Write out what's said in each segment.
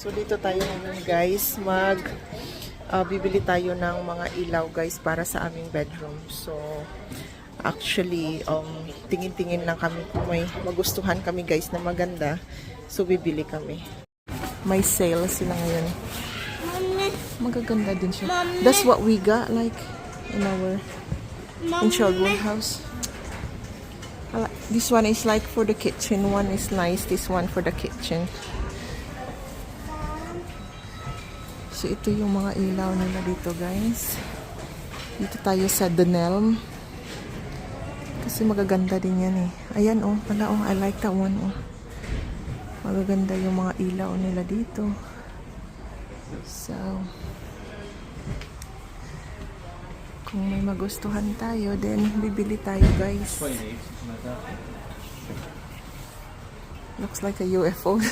So dito tayo ngayon guys, mag ah, bibili tayo ng mga ilaw guys para sa aming bedroom. So actually um tingin-tingin lang kami kung may magustuhan kami guys na maganda. So bibili kami. May sale sila ngayon. Magaganda din siya. That's what we got like in our in children house. This one is like for the kitchen. One is nice. This one for the kitchen. So, ito yung mga ilaw nila dito, guys. Dito tayo sa Dunelm. Kasi magaganda din yan eh. Ayan oh, pala oh, I like that one oh. Magaganda yung mga ilaw nila dito. So, kung may magustuhan tayo, then bibili tayo, guys. Looks like a UFO.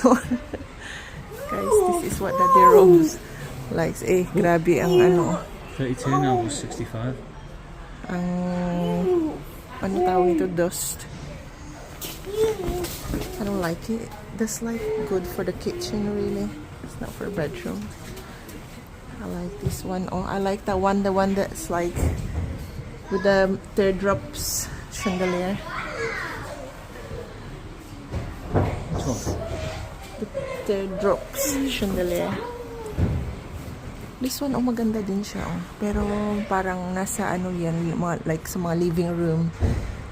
guys, this is what Daddy Rose likes. Eh, grabe ang ano, 32 now was 65. ang ano tawag ito, dust. I don't like it. That's like good for the kitchen really. It's not for bedroom. I like this one. Oh, I like that one. The one that's like with the teardrops chandelier. Which one? The teardrops chandelier. This one, oh, maganda din siya. Oh. Pero parang nasa ano yan, mga, like sa mga living room.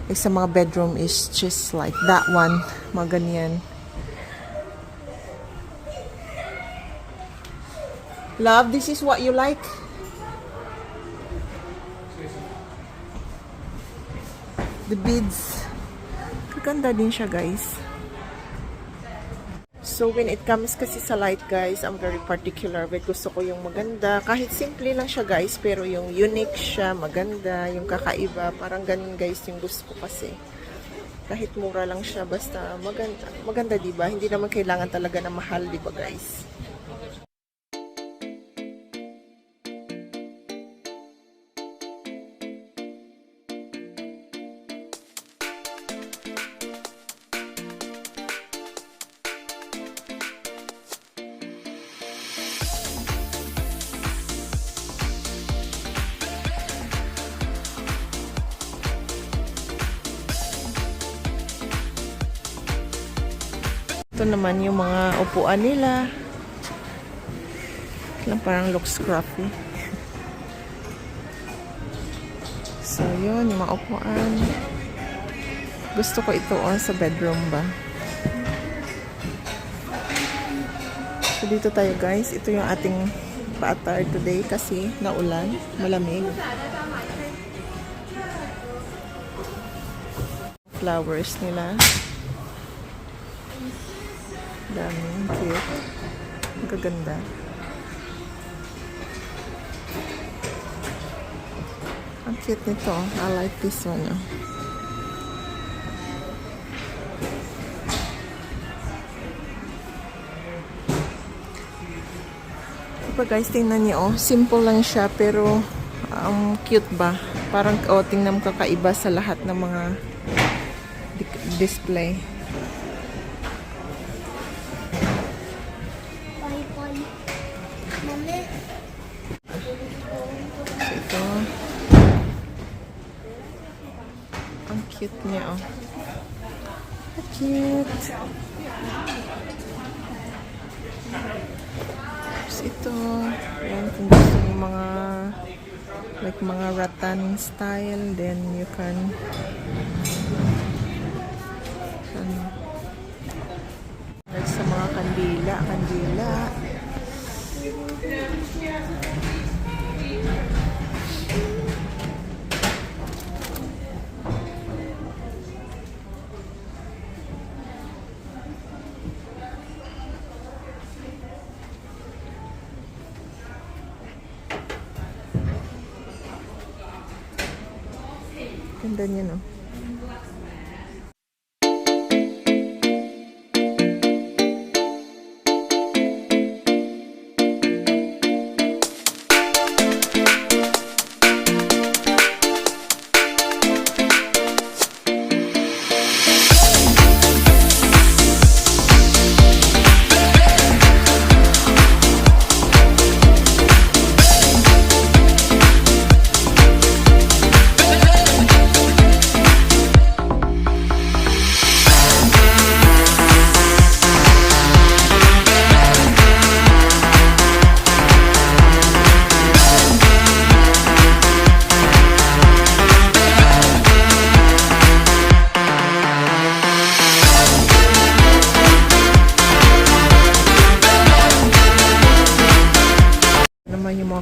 Eh, sa mga bedroom is just like that one. Mga ganyan. Love, this is what you like? The beads. Kaganda din siya, guys. So when it comes kasi sa light guys, I'm very particular with gusto ko yung maganda. Kahit simple lang siya guys, pero yung unique siya, maganda, yung kakaiba, parang ganun guys yung gusto ko kasi. Kahit mura lang siya, basta maganda. Maganda 'di ba? Hindi naman kailangan talaga na mahal 'di ba guys? Ito naman yung mga upuan nila. Lang parang looks scruffy. So, yun, yung mga upuan. Gusto ko ito on sa bedroom ba. So, dito tayo guys. Ito yung ating pa-attire today kasi naulan, malamig. Flowers nila. Dami. Cute. Ang gaganda. Ang cute nito. I like this one. Diba guys, tingnan niyo oh. Simple lang siya pero ang cute ba? Parang oh, tingnan mo kakaiba sa lahat ng mga di- display. So, ito. Ang cute niya, oh. Ang cute. Tapos ito. Yan, kung gusto mo mga like mga rattan style, then you can ano, like sa mga kandila, kandila. Ganda niya, no?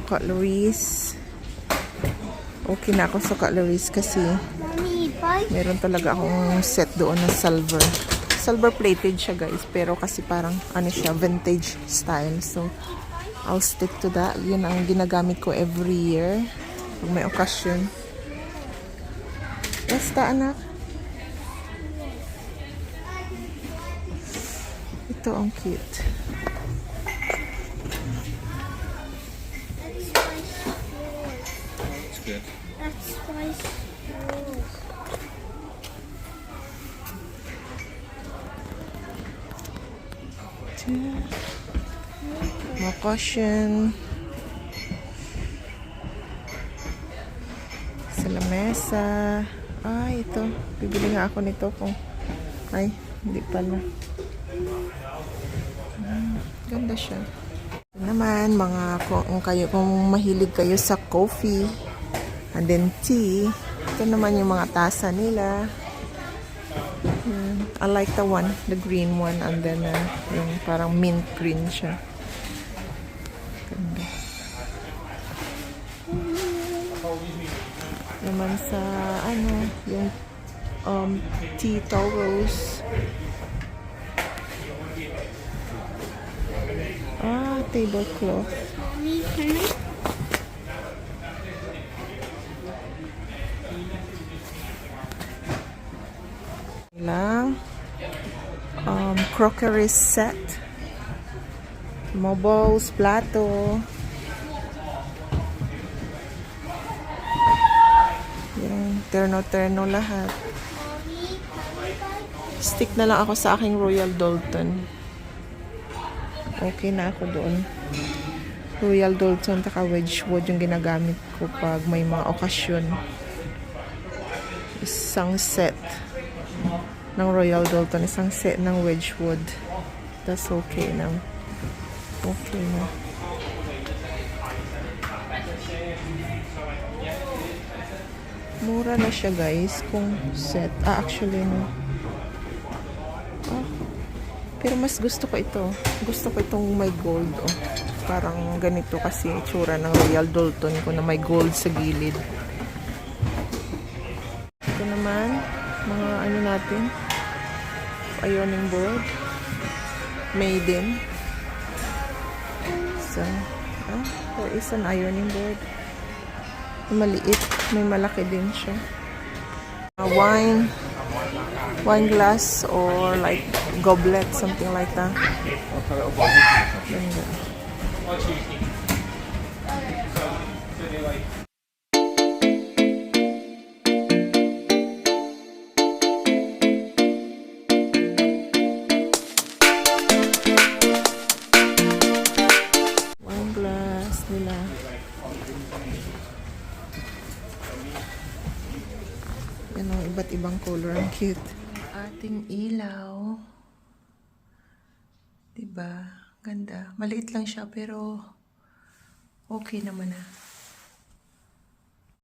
Mga cutleries. Okay na ako sa cutleries kasi meron talaga akong set doon na silver. Silver plated siya guys, pero kasi parang ano siya, vintage style. So, I'll stick to that. Yun ang ginagamit ko every year. Pag may occasion. Basta anak. Ito ang cute. Good. That's shoes. Mga cushion. Sa lamesa. Ay, ito. Bibili nga ako nito kung... Ay, hindi pala. Hmm, ganda siya. Naman, mga kung kayo kung mahilig kayo sa coffee and then tea, ito naman yung mga tasa nila. Hmm, I like the one, the green one and then uh, yung parang mint green siya. Ganda. Naman sa ano, yung um, tea towels. Ah, tablecloth. Crockery set. Mobiles, plato. Yung terno-terno lahat. Stick na lang ako sa aking Royal Dalton. Okay na ako doon. Royal Dalton taka Wedgwood yung ginagamit ko pag may mga okasyon. Isang set ng Royal Dalton isang set ng Wedgwood. That's okay na. Okay na. Mura na siya guys kung set. Ah actually no. Ah, pero mas gusto ko ito. Gusto ko itong may gold oh. parang ganito kasi itsura ng Royal Dalton ko na may gold sa gilid. Ito naman mga ano natin ironing board. Maiden so ah, there is an ironing board. Maliit. May malaki din siya. Ah, wine. Wine glass or like goblet something like that. Ganda. wine yan ang iba't ibang color. Ang cute. Ating ilaw. Diba? Ganda. Maliit lang siya pero okay naman na